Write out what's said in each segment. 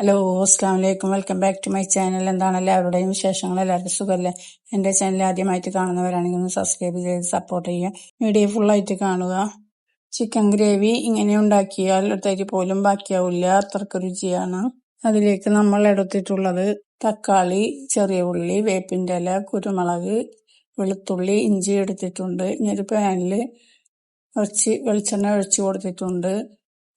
Hello അസ്സാം വലൈക്കും welcome back to my channel. എന്താണ് എല്ലാവരുടെയും വിശേഷങ്ങൾ? എല്ലാവർക്കും സുഖമല്ലേ? എന്റെ ചാനൽ ആദ്യമായിട്ട് കാണുന്നവരാണെങ്കിൽ ഒന്ന് സബ്സ്ക്രൈബ് ചെയ്ത് സപ്പോർട്ട് ചെയ്യുക. വീഡിയോ ഫുള്ളായിട്ട് കാണുക. ചിക്കൻ ഗ്രേവി ഇങ്ങനെ ഉണ്ടാക്കിയാൽ തരി പോലും ബാക്കിയാവില്ല. അത്രയ്ക്ക് രുചിയാണ്. അതിലേക്ക് നമ്മൾ എടുത്തിട്ടുള്ളത് തക്കാളി ചെറിയ ഉള്ളി വേപ്പിന്റെ ഇല കുരുമുളക് വെളുത്തുള്ളി ഇഞ്ചി എടുത്തിട്ടുണ്ട്. ഇനി ഒരു പാനിൽ കുറച്ച് വെളിച്ചെണ്ണ ഒഴിച്ചു കൊടുത്തിട്ടുണ്ട്.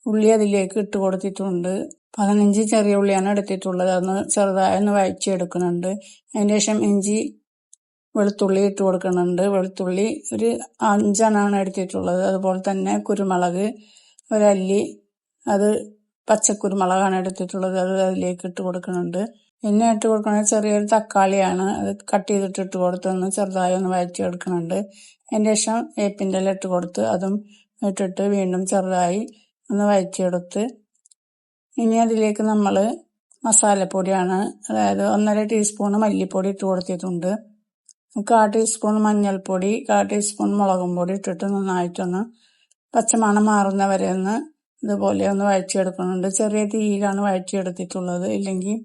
ഉള്ളി അതിലേക്ക് ഇട്ട് കൊടുത്തിട്ടുണ്ട്. പതിനഞ്ച് ചെറിയ ഉള്ളിയാണ് എടുത്തിട്ടുള്ളത്. അതൊന്ന് ചെറുതായി ഒന്ന് വഴച്ചെടുക്കുന്നുണ്ട് അതിന് ശേഷം ഇഞ്ചി വെളുത്തുള്ളി ഇട്ട് കൊടുക്കുന്നുണ്ട്. വെളുത്തുള്ളി ഒരു അഞ്ചെണ്ണമാണ് എടുത്തിട്ടുള്ളത്. അതുപോലെ തന്നെ കുരുമുളക് ഒരല്ലി അത് പച്ചക്കുരുമുളകാണ് എടുത്തിട്ടുള്ളത്. അത് അതിലേക്ക് ഇട്ട് കൊടുക്കുന്നുണ്ട്. പിന്നെ ഇട്ട് കൊടുക്കുന്നത് ചെറിയൊരു തക്കാളിയാണ്. അത് കട്ട് ചെയ്തിട്ട് ഇട്ട് കൊടുത്ത് ഒന്ന് ചെറുതായി ഒന്ന് വഴറ്റിയെടുക്കുന്നുണ്ട്. അതിന് ശേഷം വേപ്പിന്റെ ഇല ഇട്ട് കൊടുത്ത് അതും ഇട്ടിട്ട് വീണ്ടും ചെറുതായി ഒന്ന് വഴറ്റിയെടുത്ത് ഇനി അതിലേക്ക് നമ്മൾ മസാലപ്പൊടിയാണ് അതായത് ഒന്നര ടീസ്പൂൺ മല്ലിപ്പൊടി ഇട്ട് കൊടുത്തിട്ടുണ്ട്. കാ ടീസ്പൂൺ മഞ്ഞൾപ്പൊടി കാ ടീസ്പൂൺ മുളകും പൊടി ഇട്ടിട്ട് നന്നായിട്ടൊന്ന് പച്ചമണം മാറുന്ന വരെ ഒന്ന് ഇതുപോലെ ഒന്ന് വഴറ്റിയെടുക്കുന്നുണ്ട്. ചെറിയ തീയിലാണ് വഴറ്റിയെടുത്തിട്ടുള്ളത് ഇല്ലെങ്കിൽ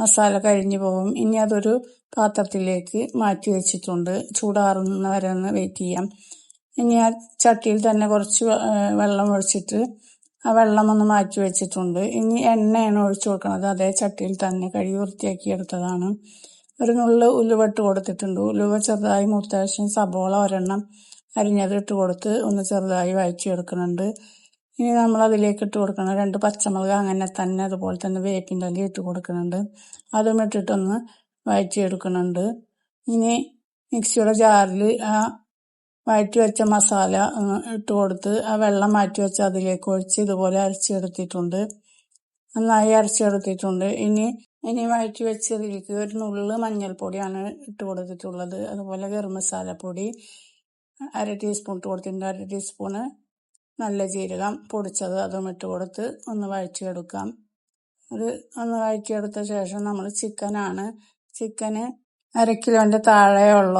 മസാല കഴിഞ്ഞു പോകും. ഇനി അതൊരു പാത്രത്തിലേക്ക് മാറ്റി വെച്ചിട്ടുണ്ട്. ചൂടാറുന്ന വരെ ഒന്ന് വെയിറ്റ് ചെയ്യാം. ഇനി ആ ചട്ടിയിൽ തന്നെ കുറച്ച് വെള്ളം ഒഴിച്ചിട്ട് ആ വെള്ളം ഒന്ന് മാറ്റി വെച്ചിട്ടുണ്ട്. ഇനി എണ്ണയാണ് ഒഴിച്ചു കൊടുക്കുന്നത് അതേ ചട്ടിയിൽ തന്നെ കഴുകി വൃത്തിയാക്കി എടുത്തതാണ്. ഒരു നുള്ളു ഉലുവട്ട് കൊടുത്തിട്ടുണ്ട്. ഉലുവ ചെറുതായി മൂത്താവശ്യം സബോള ഒരെണ്ണം അരിഞ്ഞത് ഇട്ട് കൊടുത്ത് ഒന്ന് ചെറുതായി എടുക്കുന്നുണ്ട്. ഇനി നമ്മൾ അതിലേക്ക് ഇട്ട് കൊടുക്കണം രണ്ട് പച്ചമുളക് അങ്ങനെ തന്നെ അതുപോലെ തന്നെ വേപ്പിന്റെ അല്ലെങ്കിൽ ഇട്ട് കൊടുക്കുന്നുണ്ട്. അതും ഇട്ടിട്ടൊന്ന് എടുക്കുന്നുണ്ട് ഇനി മിക്സിയുടെ ജാറിൽ ആ വഴറ്റി വെച്ച മസാല ഇട്ട് കൊടുത്ത് ആ വെള്ളം മാറ്റി വെച്ച് അതിലേക്ക് ഒഴിച്ച് ഇതുപോലെ അരച്ചെടുത്തിട്ടുണ്ട്. നന്നായി അരച്ചെടുത്തിട്ടുണ്ട്. ഇനി ഇനി വഴറ്റി വെച്ചതിലേക്ക് ഒരു നുള്ള് മഞ്ഞൾപ്പൊടിയാണ് ഇട്ട് കൊടുത്തിട്ടുള്ളത്. അതുപോലെ ഗരം മസാലപ്പൊടി അര ടീസ്പൂൺ ഇട്ട് കൊടുത്തിട്ടുണ്ട്. അര ടീസ്പൂണ് നല്ല ജീരകം പൊടിച്ചത് അതും ഇട്ട് കൊടുത്ത് ഒന്ന് വഴറ്റിയെടുക്കാം അത് ഒന്ന് വഴറ്റിയെടുത്ത ശേഷം നമ്മൾ ചിക്കനാണ്. ചിക്കന് അര കിലോന്റെ താഴെയുള്ള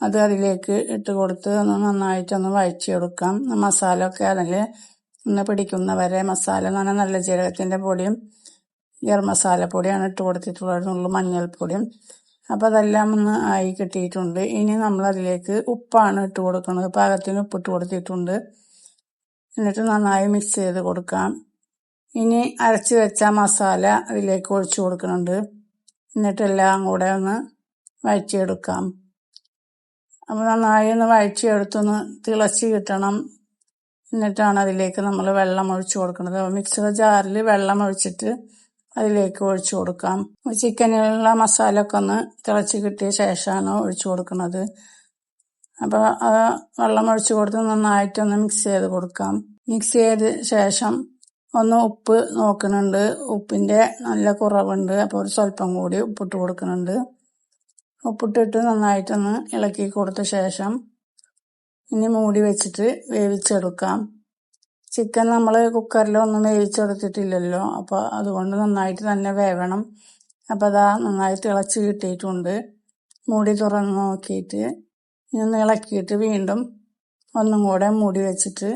അത് അതിലേക്ക് ഇട്ട് കൊടുത്ത് ഒന്ന് നന്നായിട്ടൊന്ന് വഴറ്റിയെടുക്കാം. മസാല ഒക്കെ അതിൽ ഒന്ന് പിടിക്കുന്ന വരെ മസാല എന്ന് പറഞ്ഞാൽ നല്ല ജീരകത്തിന്റെ പൊടിയും ഗരം മസാലപ്പൊടിയാണ് ഇട്ട് കൊടുത്തിട്ടുള്ളത് മഞ്ഞൾപ്പൊടിയും. അപ്പോൾ അതെല്ലാം ഒന്ന് ആയി കിട്ടിയിട്ടുണ്ട്. ഇനി നമ്മൾ അതിലേക്ക് ഉപ്പാണ് ഇട്ട് കൊടുക്കുന്നത്. പാകത്തിന് ഉപ്പിട്ട് കൊടുത്തിട്ടുണ്ട്. എന്നിട്ട് നന്നായി മിക്സ് ചെയ്ത് കൊടുക്കാം. ഇനി അരച്ച് വെച്ച മസാല അതിലേക്ക് ഒഴിച്ചു കൊടുക്കുന്നുണ്ട്. എന്നിട്ടെല്ലാം കൂടെ ഒന്ന് വഴറ്റിയെടുക്കാം. അപ്പോൾ നന്നായി ഒന്ന് വഴറ്റിയെടുത്തൊന്ന് തിളച്ച് കിട്ടണം. എന്നിട്ടാണ് അതിലേക്ക് നമ്മൾ വെള്ളം ഒഴിച്ചു കൊടുക്കുന്നത്. മിക്സിയുടെ ജാറിൽ വെള്ളം ഒഴിച്ചിട്ട് അതിലേക്ക് ഒഴിച്ചു കൊടുക്കാം. ചിക്കനിലുള്ള മസാല ഒക്കെ ഒന്ന് തിളച്ച് കിട്ടിയ ശേഷമാണ് ഒഴിച്ചു കൊടുക്കുന്നത്. അപ്പോൾ അത് വെള്ളം ഒഴിച്ചു കൊടുത്ത് നന്നായിട്ടൊന്ന് മിക്സ് ചെയ്ത് കൊടുക്കാം. മിക്സ് ചെയ്ത ശേഷം ഒന്ന് ഉപ്പ് നോക്കുന്നുണ്ട്. ഉപ്പിന്റെ നല്ല കുറവുണ്ട്. അപ്പോൾ ഒരു സ്വല്പം കൂടി ഉപ്പിട്ട് കൊടുക്കുന്നുണ്ട്. ഉപ്പിട്ടിട്ട് നന്നായിട്ടൊന്ന് ഇളക്കി കൊടുത്ത ശേഷം ഇനി മൂടി വെച്ചിട്ട് വേവിച്ചെടുക്കാം. ചിക്കൻ നമ്മൾ കുക്കറിലൊന്നും വേവിച്ചെടുത്തിട്ടില്ലല്ലോ അപ്പോൾ അതുകൊണ്ട് നന്നായിട്ട് തന്നെ വേവണം. അപ്പോൾ അതാ നന്നായി തിളച്ച് കിട്ടിയിട്ടുണ്ട്. മൂടി തുറന്ന് നോക്കിയിട്ട് ഇനി ഒന്ന് ഇളക്കിയിട്ട് വീണ്ടും ഒന്നും കൂടെ മൂടി വെച്ചിട്ട്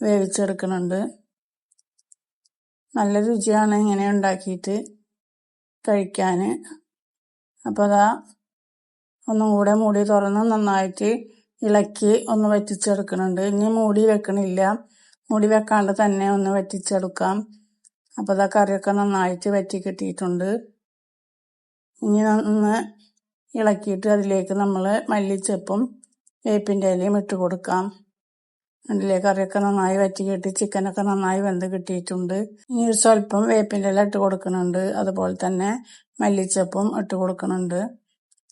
വേവിച്ചെടുക്കുന്നുണ്ട്. നല്ല രുചിയാണ് ഇങ്ങനെ ഉണ്ടാക്കിയിട്ട് കഴിക്കാൻ അപ്പോൾ അതാ ഒന്നും കൂടെ മൂടി തുറന്ന് നന്നായിട്ട് ഇളക്കി ഒന്ന് വറ്റിച്ചെടുക്കുന്നുണ്ട്. ഇനി മൂടി വെക്കണില്ല. മൂടി വെക്കാണ്ട് തന്നെ ഒന്ന് വറ്റിച്ചെടുക്കാം. അപ്പോൾ അതാ കറിയൊക്കെ നന്നായിട്ട് വറ്റി കിട്ടിയിട്ടുണ്ട്. ഇനി ഒന്ന് ഇളക്കിയിട്ട് അതിലേക്ക് നമ്മൾ മല്ലിച്ചപ്പും വേപ്പിന്റെ ഇലയും ഇട്ട് കൊടുക്കാം. അതിലെ കറിയൊക്കെ നന്നായി വറ്റി കിട്ടി ചിക്കനൊക്കെ നന്നായി വെന്ത് കിട്ടിയിട്ടുണ്ട്. ഇനി ഒരു സ്വല്പം വേപ്പിന്റെ ഇല ഇട്ട് കൊടുക്കുന്നുണ്ട്. അതുപോലെ തന്നെ മല്ലിച്ചപ്പും ഇട്ട് കൊടുക്കുന്നുണ്ട്.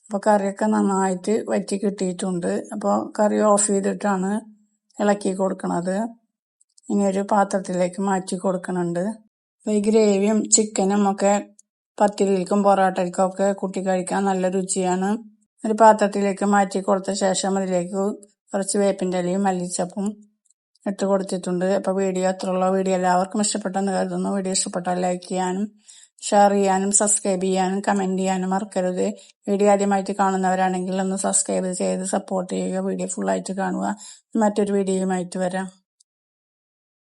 അപ്പോൾ കറിയൊക്കെ നന്നായിട്ട് വറ്റി കിട്ടിയിട്ടുണ്ട്. അപ്പോൾ കറി ഓഫ് ചെയ്തിട്ടാണ് ഇളക്കി കൊടുക്കുന്നത് ഇനി ഒരു പാത്രത്തിലേക്ക് മാറ്റി കൊടുക്കുന്നുണ്ട് ഈ ഗ്രേവിയും ചിക്കനും ഒക്കെ പത്തിരിക്കും പൊറോട്ടയ്ക്കും ഒക്കെ കൂട്ടി കഴിക്കാൻ നല്ല രുചിയാണ്. ഒരു പാത്രത്തിലേക്ക് മാറ്റി കൊടുത്ത ശേഷം അതിലേക്ക് കുറച്ച് വേപ്പിന്റെ ഇലയും മല്ലിച്ചപ്പും ഇട്ട് കൊടുത്തിട്ടുണ്ട്. അപ്പോൾ വീഡിയോ അത്രയുള്ള വീഡിയോ എല്ലാവർക്കും ഇഷ്ടപ്പെട്ടെന്ന് കരുതുന്നു. വീഡിയോ ഇഷ്ടപ്പെട്ടാൽ ലൈക്ക് ചെയ്യാനും ഷെയർ ചെയ്യാനും സബ്സ്ക്രൈബ് ചെയ്യാനും കമന്റ് ചെയ്യാനും മറക്കരുത്. വീഡിയോ ആദ്യമായിട്ട് കാണുന്നവരാണെങ്കിൽ ഒന്ന് സബ്സ്ക്രൈബ് ചെയ്ത് സപ്പോർട്ട് ചെയ്യുക. വീഡിയോ ഫുള്ളായിട്ട് കാണുക. മറ്റൊരു വീഡിയോയുമായിട്ട് വരാം.